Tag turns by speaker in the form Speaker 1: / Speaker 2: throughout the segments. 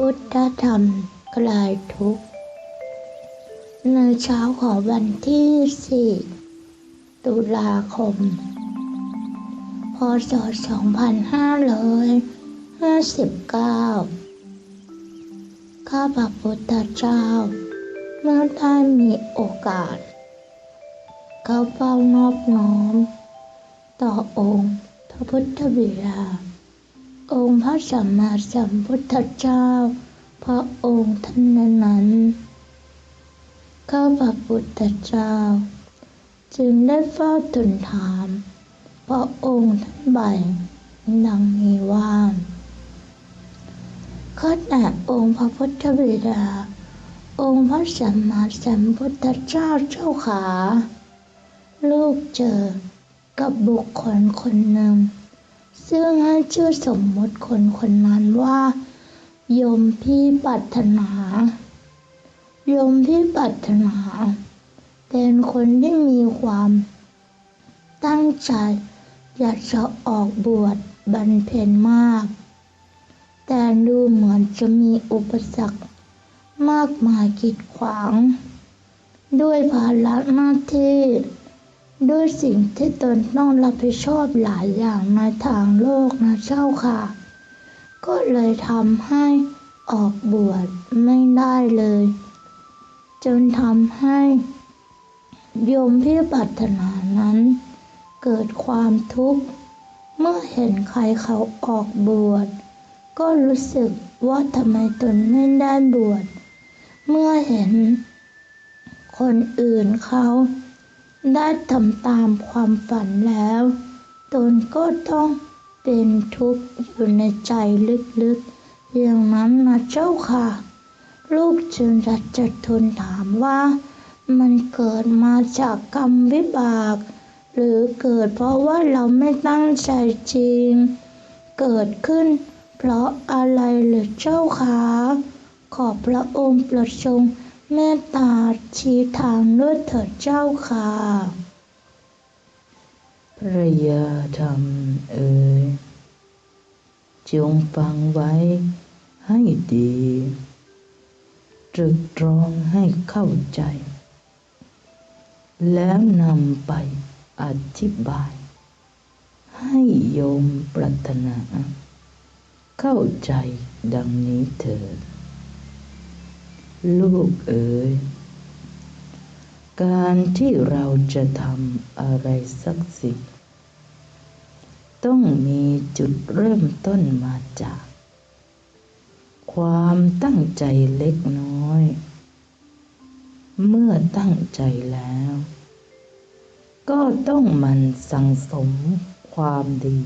Speaker 1: พุทธธรรมคลายทุกข์ เช้าของวันที่ 4 ตุลาคม พศ 2559 ข้าพระพุทธเจ้า เมื่อได้มีโอกาส เข้าเฝ้านอบน้อม ต่อองค์พระพุทธบิดาองค์พระสัมมาสัมพุทธเจ้า พระองค์ท่านนั้นๆ ข้าพระพุทธเจ้า จึงได้เฝ้าทูลถาม พระองค์ท่านใบดังนี้ว่าข้าแต่องค์พระพุทธบิดา องค์พระสัมมาสัมพุทธเจ้าเจ้าขา ลูกเจอกับบุคคลคนหนึ่ง ซึ่งให้ชื่อสมมติคนคนนั้นว่าโยมพี่ปรารถนา โยมพี่ปรารถนา เป็นคนที่มีความตั้งใจอยากจะออกบวชบรรเพ็ญมาก แต่ดูเหมือนจะมีอุปสรรคมากมายกีดขวาง ด้วยภาระหน้าที่ ด้วยสิ่งที่ตนต้องรับผิดชอบหลายอย่างในทางโลกนะเจ้าค่ะ ก็เลยทำให้ออกบวชไม่ได้เลย จนทำให้โยมพี่ปรารถนานั้น เกิดความทุกข์ เมื่อเห็นใครเขาออกบวช ก็รู้สึกว่าทำไมตนไม่ได้บวช เมื่อเห็นคนอื่นเขาได้ทำตามความฝันแล้ว ตนก็ต้องเป็นทุกข์อยู่ในใจลึกๆ อย่างนั้นนะเจ้าค่ะ ลูกจึงรัจทูลถามว่า มันเกิดมาจากกรรมวิบาก หรือเกิดเพราะว่าเราไม่ตั้งใจจริง เกิดขึ้น เพราะอะไรหรือเจ้าคะขอพระองค์โปรดทรงเมตตาชี้ทางด้วยเถิดเจ้าค่ะ
Speaker 2: พระยาธรรมเอ่ยจงฟังไว้ให้ดี ตรึกตรองให้เข้าใจ แล้วนำไปอธิบาย ให้โยมปรารถนา เข้าใจดังนี้เถิดลูกเอ๋ยการที่เราจะทำอะไรสักสิ่งต้องมีจุดเริ่มต้นมาจาก ความตั้งใจเล็กน้อย เมื่อตั้งใจแล้ว ก็ต้องมันสั่งสมความดี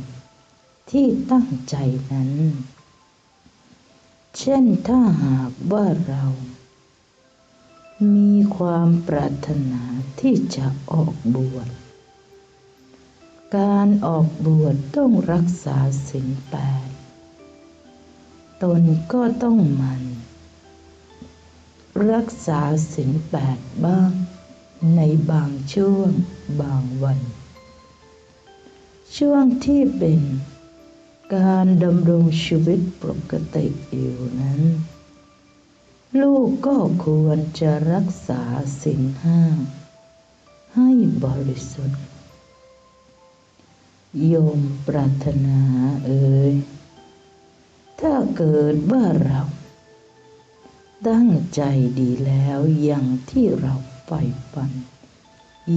Speaker 2: ที่ตั้งใจนั้น เช่นถ้าหากว่าเรา มีความปรารถนาที่จะออกบวชการออกบวชต้องรักษาศีลแปด ตนก็ต้องมัน รักษาศีลแปดบ้าง ในบางช่วงบางวัน ช่วงที่เป็นการดำรงชีวิตปกติอยู่นั้น ลูกก็ควรจะรักษาศีลห้า ให้บริสุทธิ์ โยมปรารถนาเอ่ยถ้าเกิดว่าเรา ตั้งใจดีแล้วอย่างที่เราใฝ่ฝัน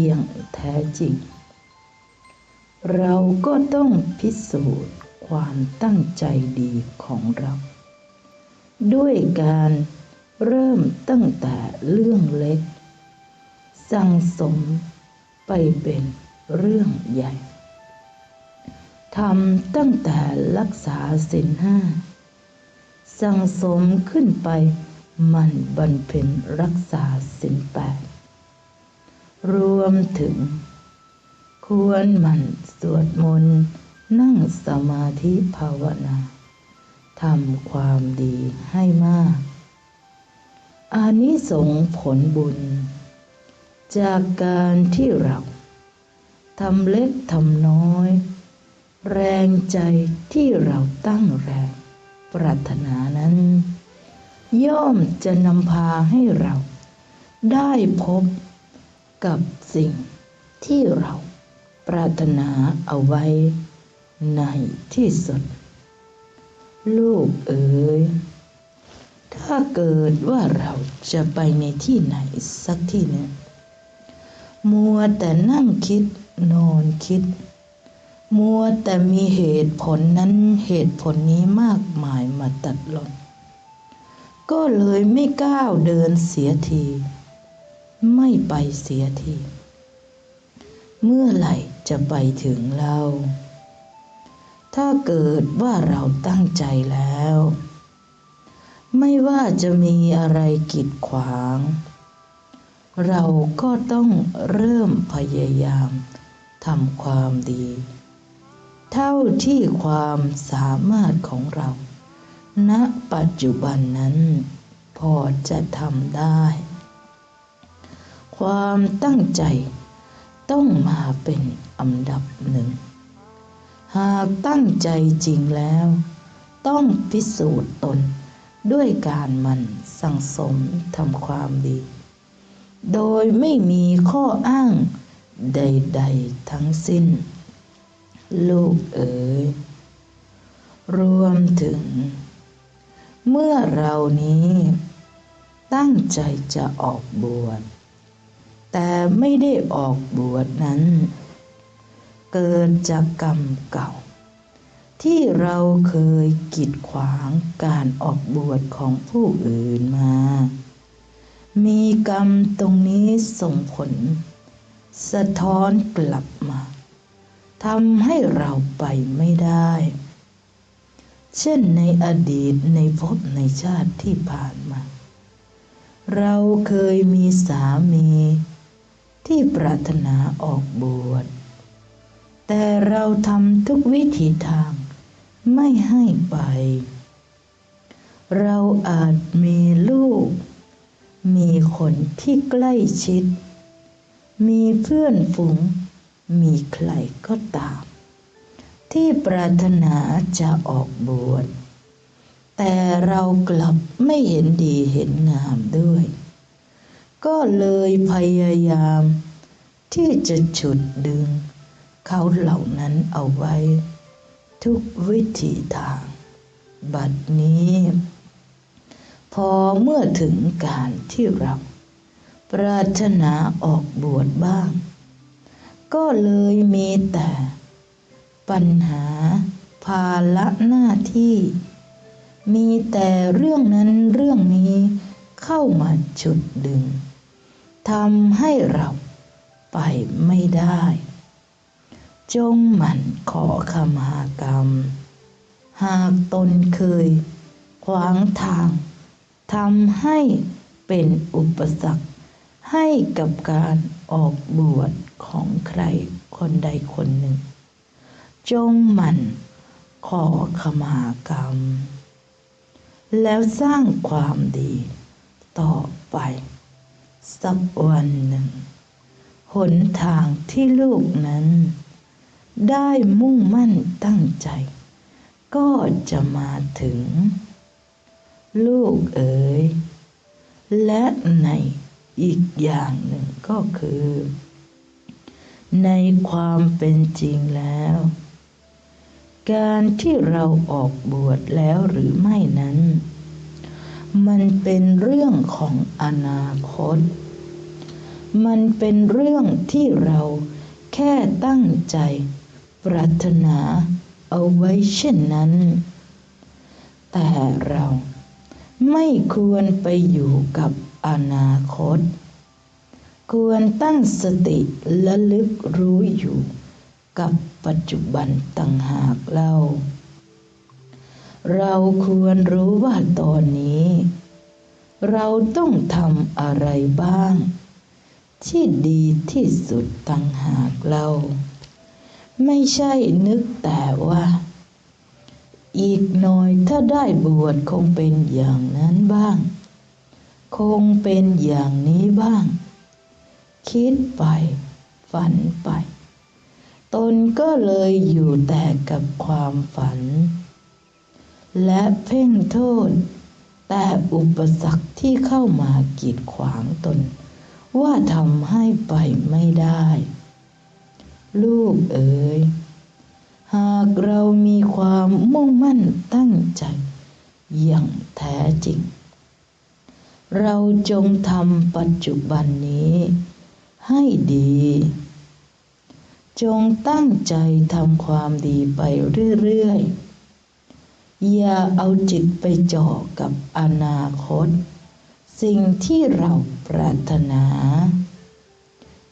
Speaker 2: อย่างแท้จริง เราก็ต้องพิสูจน์ความตั้งใจดีของเรา ด้วยการเริ่มตั้งแต่เรื่องเล็ก สั่งสมไปเป็นเรื่องใหญ่ทำตั้งแต่รักษาศีลห้า สั่งสมขึ้นไป มันบรรเพ็ญรักษาสินแปดรวมถึง ควรหมันสวดมนต์นั่งสมาธิภาวนาทำความดีให้มาก อานิสงส์ผลบุญ จากการที่เราทำเล็กทำน้อย แรงใจที่เราตั้งแรงปรารถนานั้น ย่อมจะนำพาให้เรา ได้พบกับสิ่งที่เราปรารถนาเอาไว้ในที่สุด ลูกเอ๋ย ถ้าเกิดว่าเราจะไปในที่ไหนสักที่หนึ่งมัวแต่นั่งคิดนอนคิด มัวแต่มีเหตุผลนั้นเหตุผลนี้มากมายมาตัดหล่น ก็เลยไม่ก้าวเดินเสียที ไม่ไปเสียที เมื่อไหร่จะไปถึงเรา ถ้าเกิดว่าเราตั้งใจแล้ว ไม่ว่าจะมีอะไรกีดขวาง เราก็ต้องเริ่มพยายามทำความดี เท่าที่ความสามารถของเรา ณปัจจุบันนั้น พอจะทำได้ ความตั้งใจต้องมาเป็นอันดับหนึ่ง หากตั้งใจจริงแล้ว ต้องพิสูจน์ตนด้วยการมันสั่งสมทำความดี โดยไม่มีข้ออ้างใด ๆ ทั้งสิ้น ลูกเอ๋ยรวมถึง เมื่อเรานี้ตั้งใจจะออกบวช แต่ไม่ได้ออกบวชนั้น เกิดจากกรรมเก่า ที่เราเคยกีดขวางการออกบวชของผู้อื่นมา มีกรรมตรงนี้ส่งผล สะท้อนกลับมาทำให้เราไปไม่ได้ เช่นในอดีตในภพในชาติที่ผ่านมา เราเคยมีสามี ที่ปรารถนาออกบวช แต่เราทำทุกวิถีทางไม่ให้ไป เราอาจมีลูก มีคนที่ใกล้ชิด มีเพื่อนฝูง มีใครก็ตาม ที่ปรารถนาจะออกบวช แต่เรากลับไม่เห็นดีเห็นงามด้วย ก็เลยพยายาม ที่จะฉุดดึง เขาเหล่านั้นเอาไว้ ทุกวิธีทาง บัดนี้ พอเมื่อถึงการที่เราปรารถนาออกบวชบ้าง ก็เลยมีแต่ ปัญหา ภาระหน้าที่ มีแต่เรื่องนั้นเรื่องนี้เข้ามาฉุดดึงทำให้เราไปไม่ได้ จงหมั่นขอขมากรรม หากตนเคย ขวางทางทำให้เป็นอุปสรรคให้กับการออกบวชของใครคนใดคนหนึ่ง จงหมั่นขอขมากรรม แล้วสร้างความดีต่อไป สักวันหนึ่ง หนทางที่ลูกนั้น ได้มุ่งมั่นตั้งใจ ก็จะมาถึง ลูกเอ๋ย และในอีกอย่างหนึ่งก็คือ ในความเป็นจริงแล้ว การที่เราออกบวชแล้วหรือไม่นั้น มันเป็นเรื่องของอนาคต มันเป็นเรื่องที่เราแค่ตั้งใจ ปรารถนาเอาไว้เช่นนั้น แต่เราไม่ควรไปอยู่กับอนาคต ควรตั้งสติและลึกรู้อยู่ กับปัจจุบันต่างหากเล่า เราควรรู้ว่าตอนนี้ เราต้องทำอะไรบ้าง ที่ดีที่สุดต่างหากเรา ไม่ใช่นึกแต่ว่า อีกหน่อยถ้าได้บวชคงเป็นอย่างนั้นบ้าง คงเป็นอย่างนี้บ้าง คิดไปฝันไป ตนก็เลยอยู่แต่กับความฝัน และเพ่งโทษ แต่อุปสรรคที่เข้ามากีดขวางตน ว่าทำให้ไปไม่ได้ ลูกเอ๋ยหากเรามีความมุ่งมั่นตั้งใจ อย่างแท้จริง เราจงทำปัจจุบันนี้ให้ดี จงตั้งใจทำความดีไปเรื่อยๆ อย่าเอาจิตไปจ่อกับอนาคต สิ่งที่เราปรารถนา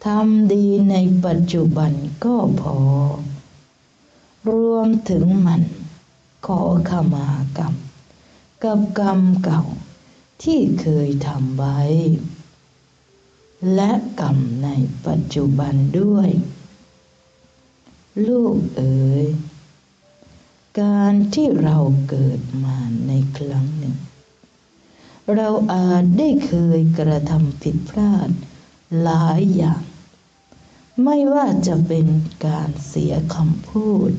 Speaker 2: ทำดีในปัจจุบันก็พอ รวมถึงมันขอขมากรรม กับกรรมเก่าที่เคยทำไว้ และกรรมในปัจจุบันด้วย ลูกเอ๋ย การที่เราเกิดมาในครั้งหนึ่ง เราอาจได้เคยกระทำผิดพลาดหลายอย่าง ไม่ว่าจะเป็นการเสียคำพูด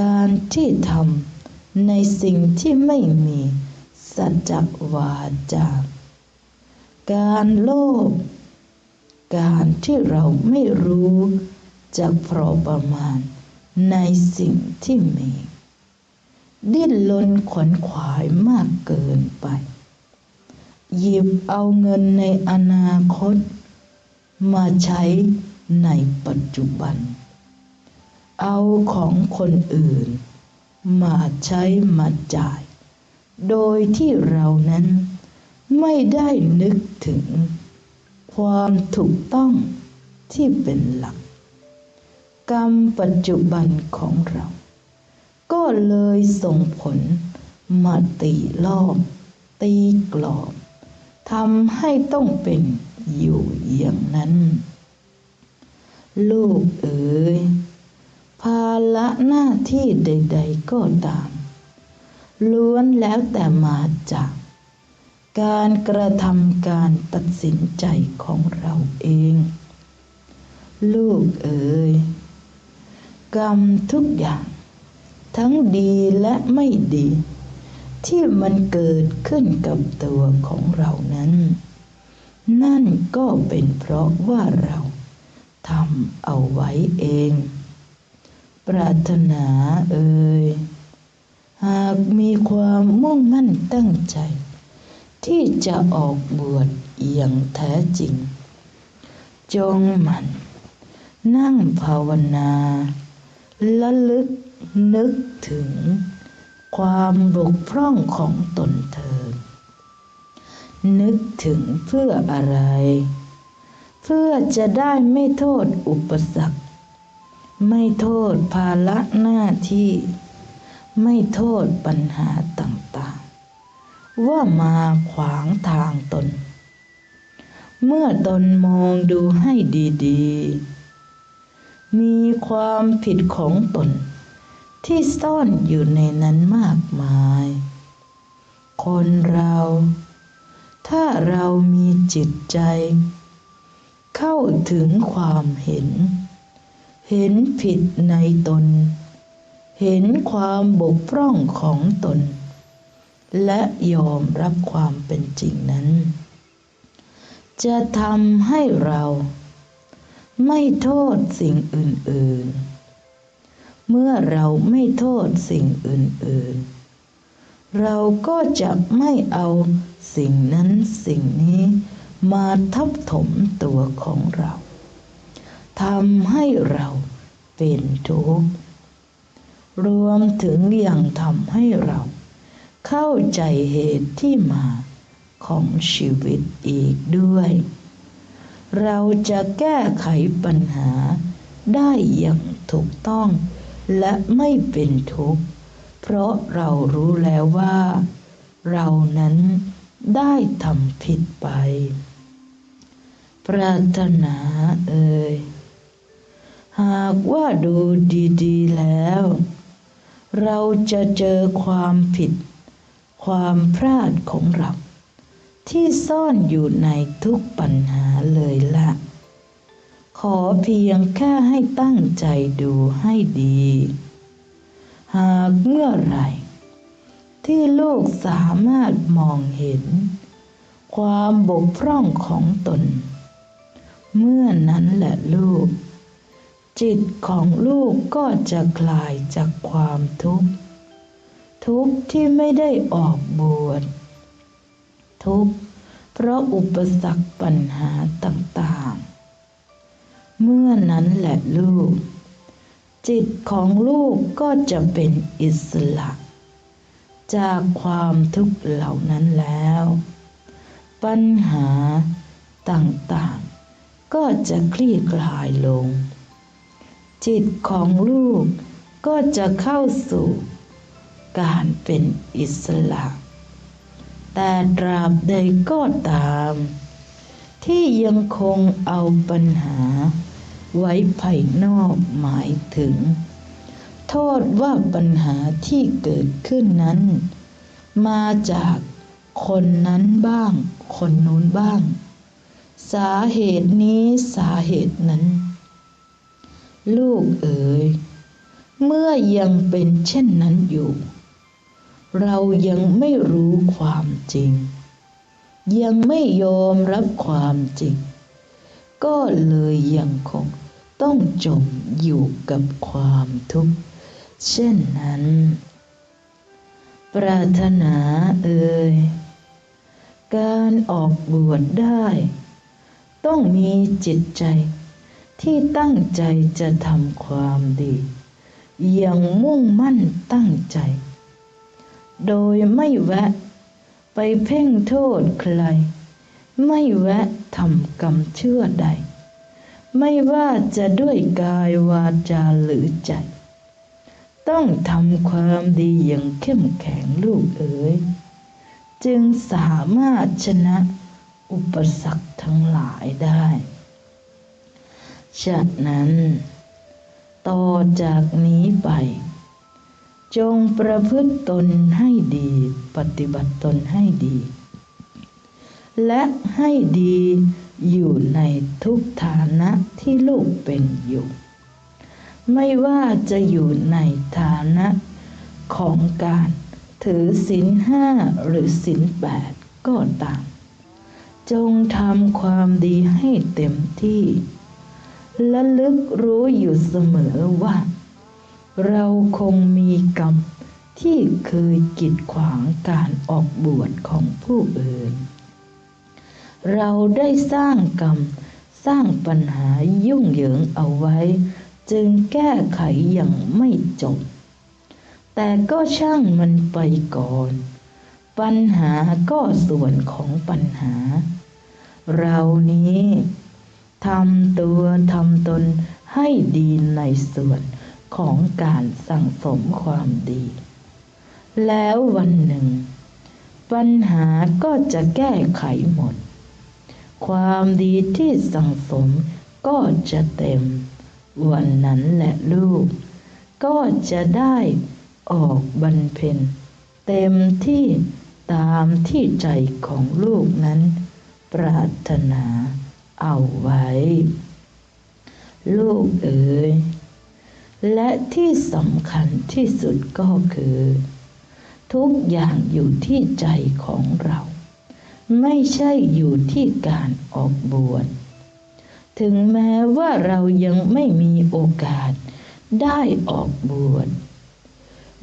Speaker 2: การที่ทำในสิ่งที่ไม่มีสัจวาจาการโลภการที่เราไม่รู้ จักพอประมาณในสิ่งที่มี ดิ้นรนขวนขวายมากเกินไป หยิบเอาเงินในอนาคต มาใช้ในปัจจุบัน เอาของคนอื่น มาใช้มาจ่าย โดยที่เรานั้นไม่ได้นึกถึงความถูกต้องที่เป็นหลัก กรรมปัจจุบันของเรา ก็เลยส่งผลมาตีรอบ ตีกรอบทำให้ต้องเป็นอยู่อย่างนั้น ลูกเอ๋ยภาระหน้าที่ใด ๆก็ตาม ล้วนแล้วแต่มาจากการกระทำการตัดสินใจของเราเอง ลูกเอ๋ย กรรมทุกอย่าง ทั้งดีและไม่ดี ที่มันเกิดขึ้นกับตัวของเรานั้น นั่นก็เป็นเพราะว่าเราทำเอาไว้เอง ปรารถนาเอ่ยหากมีความมุ่งมั่นตั้งใจ ที่จะออกบวชอย่างแท้จริง จงมัน นั่งภาวนา ละลึกนึกถึงความบกพร่องของตนเธอ นึกถึงเพื่ออะไร เพื่อจะได้ไม่โทษอุปสรรค ไม่โทษภาระหน้าที่ ไม่โทษปัญหาต่างๆ ว่ามาขวางทางตน เมื่อตนมองดูให้ดี ๆ มีความผิดของตน ที่ซ่อนอยู่ในนั้นมากมาย คนเรา ถ้าเรามีจิตใจ เข้าถึงความเห็น เห็นผิดในตน เห็นความบกพร่องของตน และยอมรับความเป็นจริงนั้น จะทำให้เรา ไม่โทษสิ่งอื่น ๆ เมื่อเราไม่โทษสิ่งอื่น ๆ เราก็จะไม่เอาสิ่งนั้นสิ่งนี้มาทับถมตัวของเราทำให้เราเป็นทุกข์รวมถึงยังทำให้เราเข้าใจเหตุที่มาของชีวิตอีกด้วย เราจะแก้ไขปัญหาได้อย่างถูกต้องและไม่เป็นทุกข์ เพราะเรารู้แล้วว่า เรานั้นได้ทำผิดไป ปรารถนาเอ่ย หากว่าดูดีๆแล้ว เราจะเจอความผิด ความพลาดของเรา ที่ซ่อนอยู่ในทุกปัญหาเลยละขอเพียงแค่ให้ตั้งใจดูให้ดี หากเมื่อไหร่ ที่ลูกสามารถมองเห็น ความบกพร่องของตน เมื่อนั้นแหละลูก จิตของลูกก็จะคลายจากความทุกข์ ทุกข์ที่ไม่ได้ออกบวช ทุกข์ เพราะอุปสรรคปัญหาต่างๆ เมื่อนั้นแหละลูก จิตของลูกก็จะเป็นอิสระ จากความทุกข์เหล่านั้นแล้ว ปัญหาต่างๆ ก็จะคลี่คลายลง จิตของลูกก็จะเข้าสู่การเป็นอิสระ แต่ตราบใดก็ตาม ที่ยังคงเอาปัญหา ไว้ภายนอกหมายถึง โทษว่าปัญหาที่เกิดขึ้นนั้น มาจากคนนั้นบ้าง คนนู้นบ้าง สาเหตุนี้สาเหตุนั้น ลูกเอ๋ยเมื่อยังเป็นเช่นนั้นอยู่ เรายังไม่รู้ความจริง ยังไม่ยอมรับความจริง ก็เลยยังคงต้องจมอยู่กับความทุกข์เช่นนั้น ปรารถนาเอ่ยการออกบวชได้ ต้องมีจิตใจที่ตั้งใจจะทำความดีอย่างมุ่งมั่นตั้งใจ โดยไม่แวะ ไปเพ่งโทษใคร ไม่แวะทำกรรมเชื่อใด ไม่ว่าจะด้วยกายวาจาหรือใจ ต้องทำความดีอย่างเข้มแข็งลูกเอ๋ย จึงสามารถชนะอุปสรรคทั้งหลายได้ฉะนั้น ต่อจากนี้ไป จงประพฤติตนให้ดี ปฏิบัติตนให้ดี และให้ดีอยู่ในทุกฐานะที่ลูกเป็นอยู่ ไม่ว่าจะอยู่ในฐานะของการถือศีลห้าหรือศีลแปดก็ตาม จงทำความดีให้เต็มที่และลึกรู้อยู่เสมอว่า เราคงมีกรรมที่เคยกีดขวางการออกบวชของผู้อื่น เราได้สร้างกรรม สร้างปัญหายุ่งเหยิงเอาไว้ จึงแก้ไขอย่างไม่จบ แต่ก็ช่างมันไปก่อน ปัญหาก็ส่วนของปัญหา เรานี้ทำตัวทำตนให้ดีในส่วน ของการสั่งสมความดี แล้ววันหนึ่ง ปัญหาก็จะแก้ไขหมด ความดีที่สั่งสมก็จะเต็ม วันนั้นแหละลูก ก็จะได้ออกบรรเพ็ญเต็มที่ตามที่ใจของลูกนั้น ปรารถนาเอาไว้ ลูกเอ๋ย และที่สำคัญที่สุดก็คือ ทุกอย่างอยู่ที่ใจของเรา ไม่ใช่อยู่ที่การออกบวชถึงแม้ว่าเรายังไม่มีโอกาสได้ออกบวช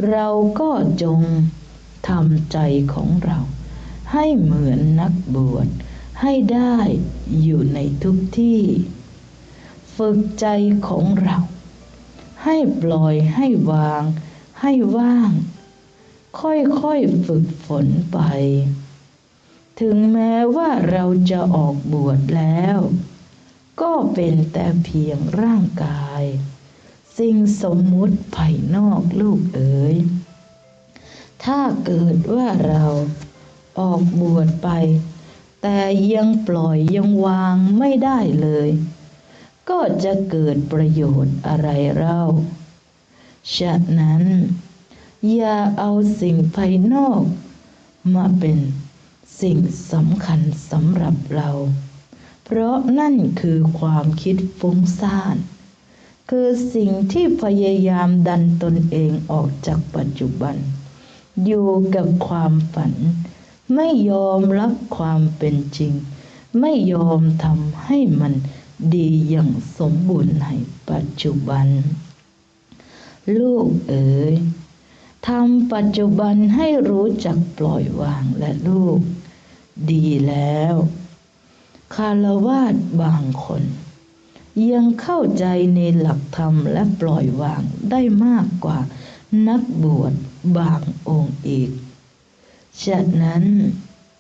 Speaker 2: เราก็จงทำใจของเรา ให้เหมือนนักบวชให้ได้อยู่ในทุกที่ ฝึกใจของเรา ให้ปล่อยให้วาง ให้ว่าง ค่อยๆฝึกฝนไป ถึงแม้ว่าเราจะออกบวชแล้ว ก็เป็นแต่เพียงร่างกาย สิ่งสมมุติภายนอกลูกเอ๋ยถ้าเกิดว่าเราออกบวชไป แต่ยังปล่อยยังวางไม่ได้เลย ก็จะเกิดประโยชน์อะไรเล่า ฉะนั้น อย่าเอาสิ่งภายนอก มาเป็นสิ่งสำคัญสำหรับเรา เพราะนั่นคือความคิดฟุ้งซ่าน คือสิ่งที่พยายามดันตนเองออกจากปัจจุบัน อยู่กับความฝัน ไม่ยอมรับความเป็นจริง ไม่ยอมทำให้มัน ดีอย่างสมบูรณ์ในปัจจุบัน ลูกเอ๋ยทำปัจจุบันให้รู้จักปล่อยวางและลูก ดีแล้ว คารวาสบางคน ยังเข้าใจในหลักธรรมและปล่อยวางได้มากกว่านักบวชบางองค์อีก ฉะนั้น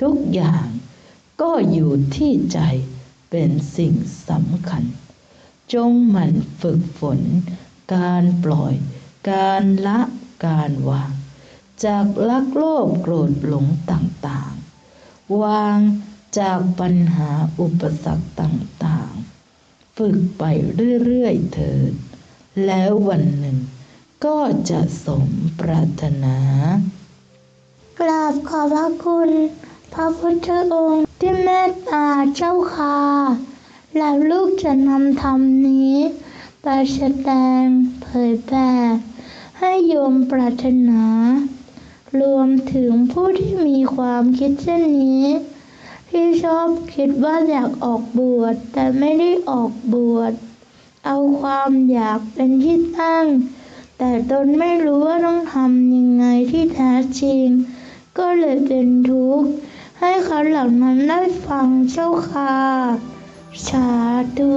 Speaker 2: ทุกอย่างก็อยู่ที่ใจ เป็นสิ่งสำคัญ จงหมั่นฝึกฝน การปล่อย การละการวาง จากลักโลภโกรธหลงต่างๆ วางจากปัญหาอุปสรรคต่างๆ ฝึกไปเรื่อยๆเถิด แล้ววันหนึ่งก็จะสมปรารถนา
Speaker 1: กราบขอบพระคุณ พระพุทธองค์ที่เมตตาเจ้าค่ะแล้วลูกจะนำธรรมนี้ไปแสดงเผยแผ่ให้โยมปรารถนา รวมถึงผู้ที่มีความคิดเช่นนี้ ที่ชอบคิดว่าอยากออกบวชแต่ไม่ได้ออกบวชเอาความอยากเป็นที่ตั้ง แต่ตนไม่รู้ว่าต้องทำยังไงที่แท้จริง ก็เลยเป็นทุกข์ ให้เขาเหล่านั้นได้ฟังเจ้าค่ะ สาธุ